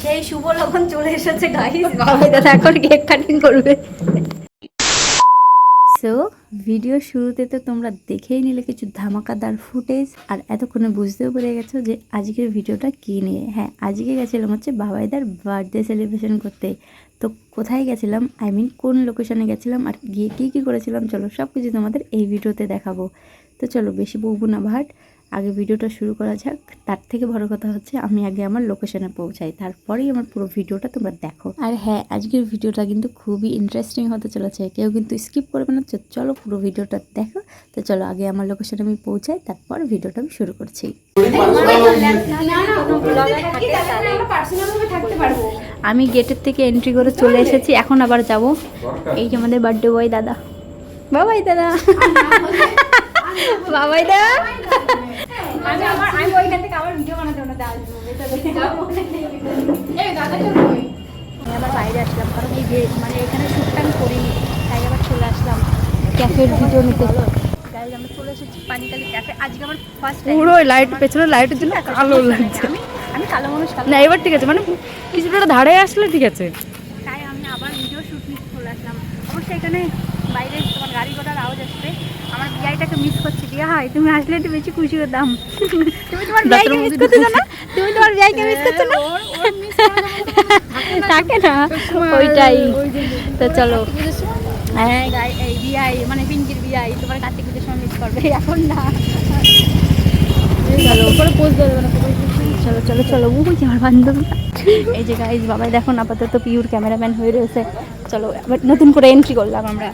সেই শুভ লক্ষণ চলে এসেছে গাইস বাবাই দাদা এখন কেক কাটিং করবে। সো ভিডিও শুরুতে তো তোমরা দেখেই নিলে কিছু ধামাকাদার ফুটেজ আর এতক্ষণে বুঝতেও পেরে গেছো যে আজকের ভিডিওটা কী নিয়ে। হ্যাঁ আজকে গেছিলাম হচ্ছে বাবাইদার বার্থডে সেলিব্রেশন করতে। তো কোথায় গেছিলাম? আই মিন কোন লোকেশনে গেছিলাম? আর গিয়ে কী কী করেছিলাম? চলো সব কিছু তোমাদের এই ভিডিওতে দেখাবো। তো চলো বেশি বকবো না ভাট। আগে ভিডিওটা শুরু করা যাক। তার থেকে বড় কথা হচ্ছে আমি আগে আমার লোকেশনে পৌঁছাই। তারপরেই আমার পুরো ভিডিওটা তোমরা দেখো। আর হ্যাঁ আজকের ভিডিওটা কিন্তু খুবই ইন্টারেস্টিং হতে চলেছে। কেউ কিন্তু স্কিপ করবে না। চলো পুরো ভিডিওটা দেখো। তো চলো আগে আমার লোকেশনে আমি পৌঁছাই, তারপর ভিডিওটা আমি শুরু করছি। আমি গেটের থেকে এন্ট্রি করে চলে এসেছি। এখন আবার যাব। এই যে আমাদের বার্থডে বয় দাদা। বাবাই দাদা। বাবাই দাদা আমি আমার আমি ওইখান থেকে আবার ভিডিও বানাতে আসব আমি আবার বাইরে আসলাম কারণ এই যে মানে এখানে শ্যুটটা আমি করিনি তাই আবার চলে আসলাম। ক্যাফের ভিডিও নিতে। আমরা চলে এসেছি পানিকালি ক্যাফে আজকে আমার ফার্স্ট পুরো লাইট পেছনে লাইটের জন্য কালো লাগছে। আমি কালো মানুষ না এবার ঠিক আছে মানে কিছুটা ধারে আসলে ঠিক আছে। আমি আবার ভিডিও শুট নিতে চলে আসলাম। অবশ্যই এখানে বাইরে তোমার গাড়ি ঘোড়ার আওয়াজ আসবে। আমার বিয়াইটাকে মিস করছি বিয়া হয় তুমি আসলে একটু বেশি খুশি হতাম। তুমি তোমার বিয়াইকে মিস করছ না তুমি তোমার বিয়াইকে মিস করছ না? থাকে না। ওইটাই। তো চলো। হ্যাঁ গাই এই বিয়াই মানে পিঙ্কির বিয়াই তোমার কার্তিক পুজোর সময় মিস করবে। এখন না। চলো চলো চলো চলো। যে আমার বান্ধবী। এই যে গাইজ বাবাই দেখুন আপাতত পিওর ক্যামেরাম্যান হয়ে রয়েছে। চলো আবার নতুন করে এন্ট্রি করলাম আমরা।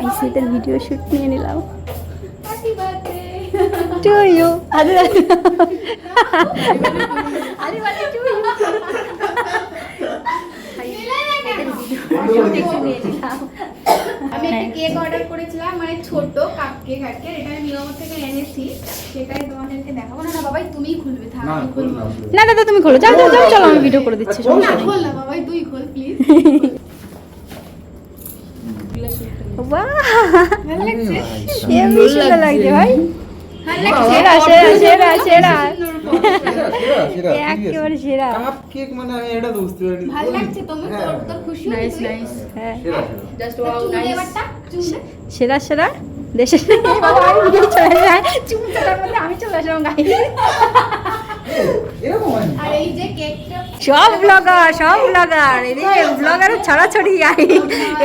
আইসিতের ভিডিও শুট নিয়ে নিলাম। টু ইউ আরে আরে। টু ইউ আমি একটা কেক অর্ডার করেছিলাম মানে ছোট কাপ কেক আর কি এটা আমি নিয়ম থেকে এনেছি। সেটাই তোমাদেরকে দেখাবো। না না বাবাই তুমিই খুলবে থাক আমি খুলবো। না দাদা তুমি খোলো। যাও যাও যাও চলো আমি ভিডিও করে দিচ্ছি না খোল না বাবাই তুই খোল প্লিজ বাহ! ভালো লাগছে। ভাই। ভালো লাগছে। সেরা সেরা সেরা। একেবারে সেরা কাপ কেক মানে আমি এটা বুঝতে পারি ভালো লাগছে তুমি তোর তোর খুশি নাইস নাইস হ্যাঁ। সেরা দেশে হয় আর এই যে সব ব্লগার সব ব্লগার এদিকে ব্লগারের ছড়াছড়ি গাই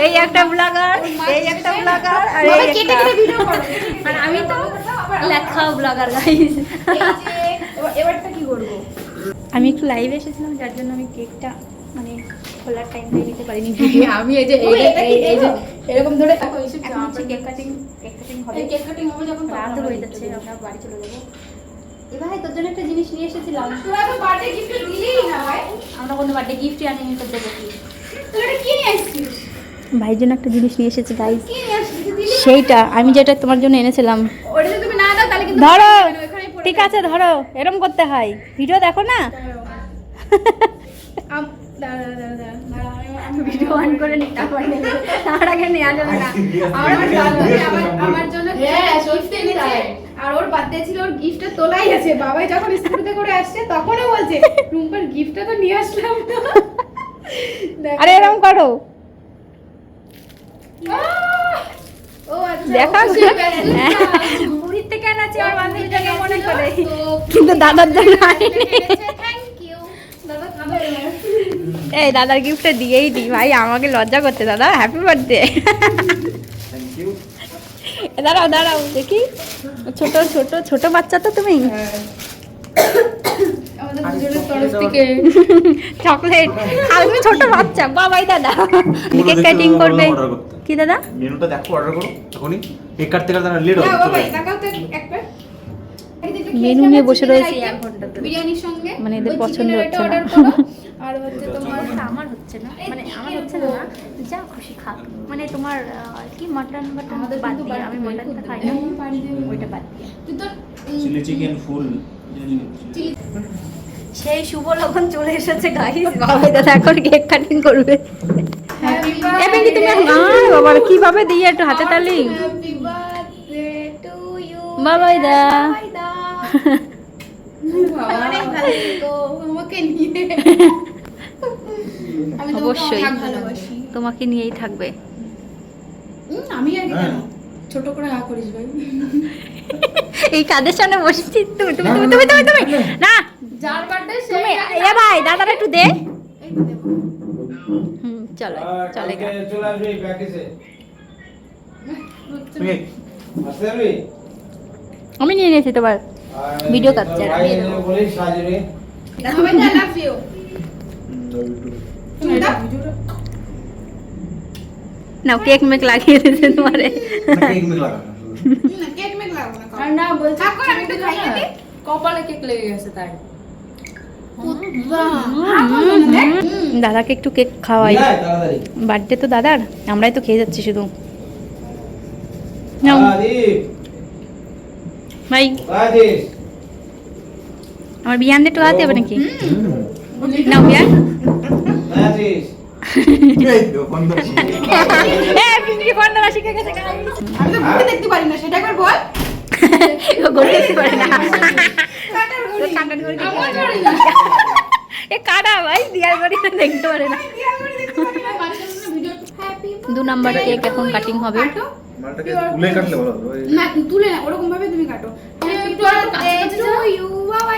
এই একটা ব্লগার এই একটা ব্লগার আর আমি তো লেখা ব্লগার গাইস এবারটা কি করব? আমি একটু লাইভে এসেছিলাম যার জন্য আমি কেকটা মানে খোলার টাইম দিয়ে নিতে পারিনি। আমি এই যে এই যে এরকম ধরে এখন হচ্ছে কেক কাটিং কেক কাটিং হবে। কেক কাটিং হবে যখন রাত হয়ে যাচ্ছে আমরা বাড়ি চলে যাব। এবার তোর জন্য একটা জিনিস নিয়ে এসেছিলাম। তোরা তো বার্থডে গিফট দিলেই না ভাই? আমরা কোনো বার্থডে গিফটই আনিনি তোর দেবো কি তোরা কি নিয়ে আসছিস ভাইয়ের জন্য একটা জিনিস নিয়ে এসেছি গাইস সেইটা আমি যেটা তোমার জন্য এনেছিলাম। ওটা তুমি না দাও তাহলে কিন্তু ধরো ঠিক আছে ধরো এরম করতে হয়। ভিডিও দেখো না? ভিডিও অন করে নি তারপর তার আগে নেওয়া যাবে না। আমার জন্য আর ওর বার্থডে ছিল ওর গিফটটা তোলাই আছে। বাবাই যখন স্কুটিতে করে আসছে তখনও বলছে রুম্পার গিফটটা তো নিয়ে আসলাম আরে এরম করো। ও আচ্ছা দেখা হয়ে থেকে আনাচ্ছি আমার বান্ধবীটাকে মনে করে। কিন্তু দাদার জন্য। এই দাদার গিফটটা দিয়েই দি ভাই আমাকে লজ্জা করতে দাদা। হ্যাপি বার্থডে দাঁড়াও দাঁড়াও দেখি। ছোট ছোট ছোট বাচ্চা তো তুমি? থেকে। চকলেট। আর তুমি ছোট বাচ্চা। বাবাই দাদা। কেক কাটিং করবে। কি দাদা? মেনুটা দেখো অর্ডার করো। এখনই। কেক কাটতে কাটতে লেট না হবে তো একবার মেনু নিয়ে বসে রয়েছি এক ঘণ্টা ধরে। বিরিয়ানির সঙ্গে মানে এদের পছন্দ হচ্ছে না। আর হচ্ছে তোমার আমার হচ্ছে না। মানে আমার হচ্ছে না। না যা খুশি খাক মানে তোমার কি মাটন আমাদের বাদ দিয়ে আমি মাটনটা খাই না। ওইটা বাদ দিয়ে। তুই তো চিলি চিকেন ফুল সেই শুভ লক্ষণ চলে এসেছে গাইস বাবাই দাদা এখন কেক কাটিং করবে। হ্যাপি এ তুমি আরে বাবা কীভাবে দিয়ে একটু হাতে তালি? ইউ বাবাই দা অনেক ভালো থেকো আমাকে নিয়ে আমি তোমাকে অবশ্যই। তোমাকে নিয়েই থাকবে। হুম, আমি আর কি হ্যাঁ। ছোট করে করিস ভাই। এই কাদের সামনে বসেছি তুমি তুমি তুমি তুমি তুমি তুমি। না যার বার্থডে সে তুমি এ ভাই দাদারা একটু দে। এই হুম চলো চলে আসবি পারবি? আমি নিয়ে নিয়েছি তোমার ভিডিও কাটছে, ভাই আমি নাও কেক মেক লাগিয়ে দিয়েছে তোমারে। কেক মেক না কেক মেক লাগাবো আর না বলছি আমি একটু খাইয়ে দিই কপালে কেক লেগে গেছে তাই। দাদাকে একটু কেক খাওয়াই। বার্থডে তো দাদার আমরাই তো খেয়ে যাচ্ছি শুধু। ভাই। আমার বিয়ান একটু হাতে হবে নাকি? নাও বিয়ান। কাটা ভাই দিয়ার তো দেখতে পারে না দু নাম্বার কেক এখন কাটিং হবে। মালটাকে তুলে কাটলে ভালো হতো। না তুলে না ওরকম ভাবে তুমি কাটো। একটু আর কাছে কাছে যাও।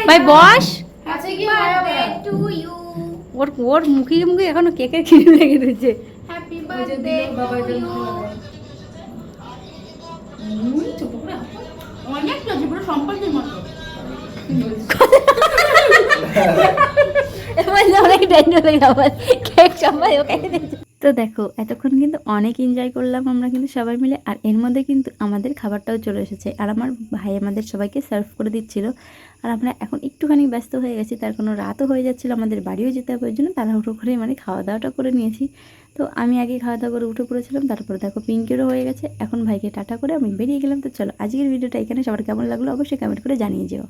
ভাই বস। কাছে কি টু ইউ ওর ওর মুখে মুখে এখনও কেকের খিরি লেগে রয়েছে হ্যাপি বার্থডে বাবাই জন্য অনেক সম্পর্কের মতো। অনেক টেনশন গেল কেক সবাই ওকে তো দেখো, এতক্ষণ কিন্তু অনেক এনজয় করলাম আমরা কিন্তু সবাই মিলে, আর এর মধ্যে কিন্তু আমাদের খাবারটাও চলে এসেছে। আর আমার ভাই আমাদের সবাইকে সার্ভ করে দিচ্ছিল। আর আমরা এখন একটুখানি ব্যস্ত হয়ে গেছি, তার কোনো রাতও হয়ে যাচ্ছিল, আমাদের বাড়িও যেতে হবে, ওই জন্য তাড়াহুড়ো করে মানে খাওয়া দাওয়াটা করে নিয়েছি। তো আমি আগে খাওয়া দাওয়া করে উঠে পড়েছিলাম, তারপরে দেখো পিঙ্কেরও হয়ে গেছে, এখন ভাইকে টাটা করে আমি বেরিয়ে গেলাম। তো চলো, আজকের ভিডিওটা এখানে, সবার কেমন লাগল অবশ্যই কমেন্ট করে জানিয়ে যেও।